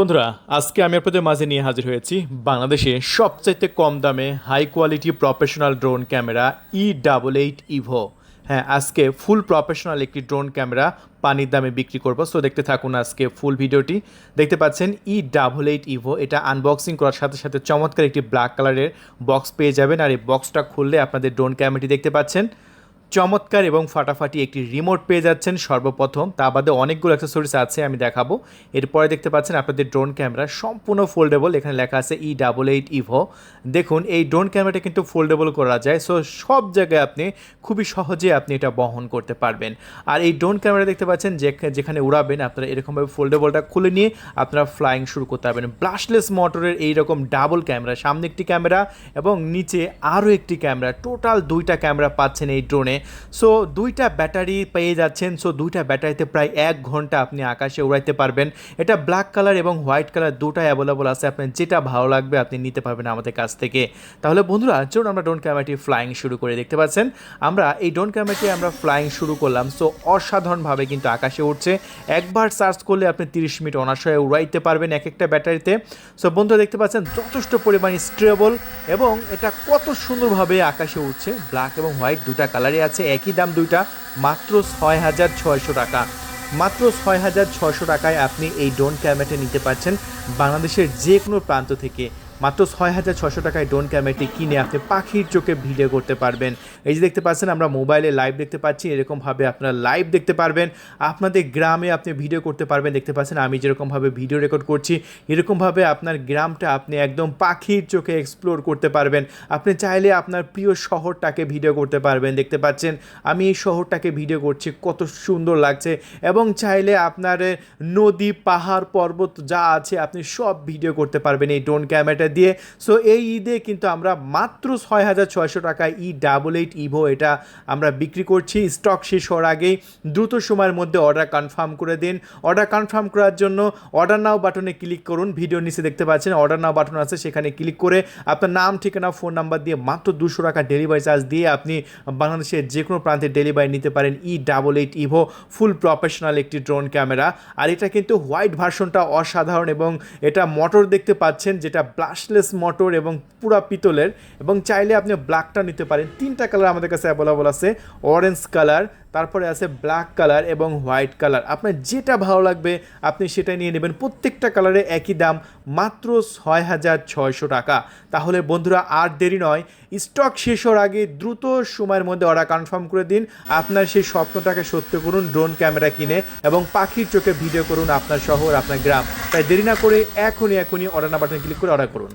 বন্ধুরা, আজকে আমি আপনাদের মাঝে নিয়ে হাজির হয়েছি বাংলাদেশে সবচাইতে কম দামে high quality professional drone camera E double eight Evo হ্যাঁ আজকে ফুল প্রফেশনাল একটি ড্রোন ক্যামেরা পানির দামে বিক্রি করব। সো দেখতে থাকুন আজকে ফুল ভিডিওটি। দেখতে পাচ্ছেন ই ডাবল এইট ইভো এটা আনবক্সিং করার সাথে সাথে চমৎকার একটি ব্ল্যাক কালারের বক্স পেয়ে যাবেন। আর এই বক্সটা খুললে আপনাদের ড্রোন ক্যামেরাটি দেখতে পাচ্ছেন। চমৎকার এবং ফাটাফাটি একটি রিমোট পেয়ে যাচ্ছেন সর্বপ্রথম। তা বাদে অনেকগুলো অ্যাক্সেসরিজ আছে, আমি দেখাবো। এরপরে দেখতে পাচ্ছেন আপনাদের ড্রোন ক্যামেরা সম্পূর্ণ ফোল্ডেবল এখানে লেখা আছে ই ডাবল এইট ইভো দেখুন, এই ড্রোন ক্যামেরাটা কিন্তু ফোল্ডেবল করা যায় সো সব জায়গায় আপনি খুবই সহজে আপনি এটা বহন করতে পারবেন। আর এই ড্রোন ক্যামেরা দেখতে পাচ্ছেন যেখানে উড়াবেন, আপনারা এরকমভাবে ফোল্ডেবলটা খুলে নিয়ে আপনারা ফ্লাইং শুরু করতে পারবেন। ব্লাশলেস মোটরের এইরকম ডাবল ক্যামেরা সামনে একটি ক্যামেরা এবং নিচে আরও একটি ক্যামেরা টোটাল দুইটা ক্যামেরা পাচ্ছেন এই ড্রোনে সো দুইটা ব্যাটারি পেয়ে যাচ্ছেন। সো দুইটা ব্যাটারিতে প্রায় এক ঘণ্টা আপনি আকাশে উড়াইতে পারবেন। এটা ব্ল্যাক কালার এবং হোয়াইট কালার দুটাই অ্যাভেলেবল আছে। আপনার যেটা ভালো লাগবে আপনি নিতে পারবেন আমাদের কাছ থেকে। তাহলে বন্ধুরা, চলুন আমরা ড্রোন ক্যামেরাটি ফ্লাইং শুরু করে দেখতে পাচ্ছেন। আমরা এই ড্রোন ক্যামেরাটি আমরা ফ্লাইং শুরু করলাম। সো অসাধারণভাবে কিন্তু আকাশে উঠছে একবার সার্চ করলে আপনি তিরিশ মিনিট অনাশয়ে উড়াইতে পারবেন এক একটা ব্যাটারিতে। সো বন্ধুরা, দেখতে পাচ্ছেন, যথেষ্ট পরিমাণ স্ট্রেবল এবং এটা কত সুন্দরভাবে আকাশে উঠছে ব্ল্যাক এবং হোয়াইট দুটা কালারই আছে একই দাম দুইটা, মাত্র ছয় হাজার ছয়শো টাকা। মাত্র ছয় হাজার ছয়শো টাকায় আপনি এই ড্রোন ক্যামেরাটা নিতে পারছেন বাংলাদেশের যে কোনো প্রান্ত থেকে। মাত্র ছয় হাজার ছশো টাকায় ড্রোন ক্যামেরাটি কিনে আপনি পাখির চোখে ভিডিও করতে পারবেন। এই যে দেখতে পাচ্ছেন, আমরা মোবাইলে লাইভ দেখতে পাচ্ছি, এরকমভাবে আপনারা লাইভ দেখতে পারবেন। আপনাদের গ্রামে আপনি ভিডিও করতে পারবেন, দেখতে পাচ্ছেন, আমি যেরকমভাবে ভিডিও রেকর্ড করছি, এরকমভাবে আপনার গ্রামটা আপনি একদম পাখির চোখে এক্সপ্লোর করতে পারবেন। আপনি চাইলে আপনার প্রিয় শহরটাকে ভিডিও করতে পারবেন, দেখতে পাচ্ছেন, আমি এই শহরটাকে ভিডিও করছি, কত সুন্দর লাগছে। এবং চাইলে আপনার নদী, পাহাড়, পর্বত যা আছে, আপনি সব ভিডিও করতে পারবেন এই ড্রোন ক্যামেরাটা দিয়ে। সো এই ঈদে কিন্তু আমরা মাত্র ছয় হাজার ছয়শো টাকায় ই ডাবল এইট ইভো এটা আমরা বিক্রি করছি। স্টক শেষ হওয়ার আগেই দ্রুত সময়ের মধ্যে অর্ডার কনফার্ম করে দিন। অর্ডার কনফার্ম করার জন্য অর্ডার নাও বাটনে ক্লিক করুন। ভিডিও নিচে দেখতে পাচ্ছেন অর্ডার নাও বাটন আছে, সেখানে ক্লিক করে আপনার নাম, ঠিকানা ফোন নাম্বার দিয়ে মাত্র দুশো টাকা ডেলিভারি চার্জ দিয়ে আপনি বাংলাদেশের যে কোনো প্রান্তে ডেলিভারি নিতে পারেন E double eight Evo full professional একটি ড্রোন ক্যামেরা আর এটা কিন্তু হোয়াইট ভার্সনটা অসাধারণ এবং এটা মোটর দেখতে পাচ্ছেন, যেটা ব্লাশলেস মোটর এবং পুরা পিতলের এবং চাইলে আপনি ব্ল্যাকটা নিতে পারেন। তিনটা কালার আমাদের কাছে অ্যাভেলেবল আছে। অরেঞ্জ কালার তারপরে আছে ব্ল্যাক কালার এবং হোয়াইট কালার আপনার যেটা ভালো লাগবে, আপনি সেটা নিয়ে নেবেন। প্রত্যেকটা কালারে একই দাম, মাত্র ছয় হাজার ছয়শো টাকা। তাহলে বন্ধুরা, আর দেরি নয় স্টক শেষ হওয়ার আগে দ্রুত সময়ের মধ্যে অর্ডার কনফার্ম করে দিন। আপনার সেই স্বপ্নটাকে সত্য করুন ড্রোন ক্যামেরা কিনে এবং পাখির চোখে ভিডিও করুন আপনার শহর, আপনার গ্রাম। তাই দেরি না করে এখনই এখনই অর্ডার না বাটনে ক্লিক করে অর্ডার করুন।